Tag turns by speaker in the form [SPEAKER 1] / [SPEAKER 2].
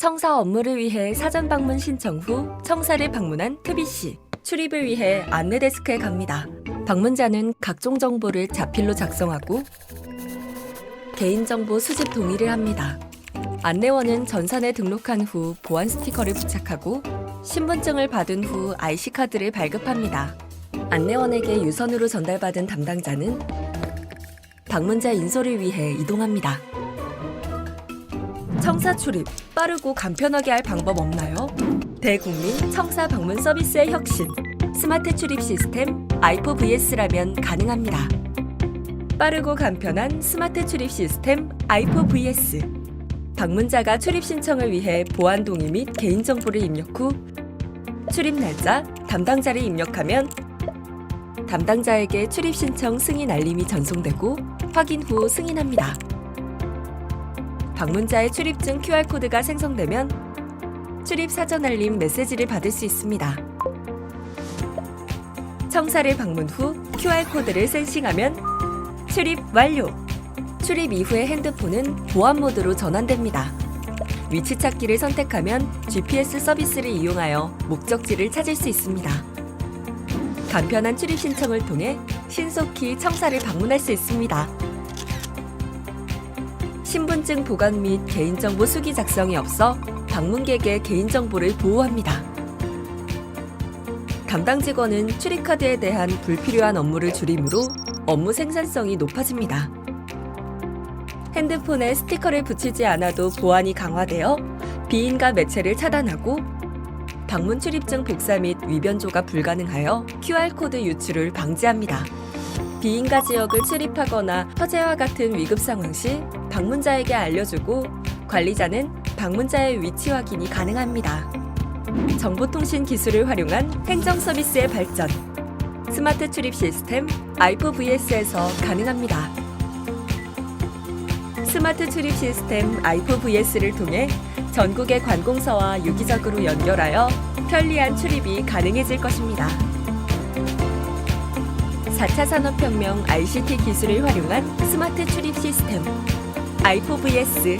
[SPEAKER 1] 청사 업무를 위해 사전 방문 신청 후 청사를 방문한 트비 씨. 출입을 위해 안내 데스크에 갑니다. 방문자는 각종 정보를 자필로 작성하고 개인정보 수집 동의를 합니다. 안내원은 전산에 등록한 후 보안 스티커를 부착하고 신분증을 받은 후 IC카드를 발급합니다. 안내원에게 유선으로 전달받은 담당자는 방문자 인솔을 위해 이동합니다. 청사 출입 빠르고 간편하게 할 방법 없나요? 대국민 청사 방문 서비스의 혁신 스마트 출입 시스템 아이포 VS라면 가능합니다. 빠르고 간편한 스마트 출입 시스템 아이포 VS 방문자가 출입 신청을 위해 보안 동의 및 개인정보를 입력 후 출입 날짜, 담당자를 입력하면 담당자에게 출입 신청 승인 알림이 전송되고 확인 후 승인합니다. 방문자의 출입증 QR코드가 생성되면 출입 사전 알림 메시지를 받을 수 있습니다. 청사를 방문 후 QR코드를 센싱하면 출입 완료! 출입 이후의 핸드폰은 보안 모드로 전환됩니다. 위치 찾기를 선택하면 GPS 서비스를 이용하여 목적지를 찾을 수 있습니다. 간편한 출입 신청을 통해 신속히 청사를 방문할 수 있습니다. 신분증 보관 및 개인정보 수기 작성이 없어 방문객의 개인정보를 보호합니다. 담당 직원은 출입카드에 대한 불필요한 업무를 줄이므로 업무 생산성이 높아집니다. 핸드폰에 스티커를 붙이지 않아도 보안이 강화되어 비인가 매체를 차단하고 방문 출입증 복사 및 위변조가 불가능하여 QR코드 유출을 방지합니다. 비인가 지역을 출입하거나 화재와 같은 위급 상황 시 방문자에게 알려주고 관리자는 방문자의 위치 확인이 가능합니다. 정보통신 기술을 활용한 행정 서비스의 발전. 스마트 출입 시스템 아이포 VS에서 가능합니다. 스마트 출입 시스템 아이포 VS를 통해 전국의 관공서와 유기적으로 연결하여 편리한 출입이 가능해질 것입니다. 4차 산업혁명 ICT 기술을 활용한 스마트 출입 시스템 아이포 VS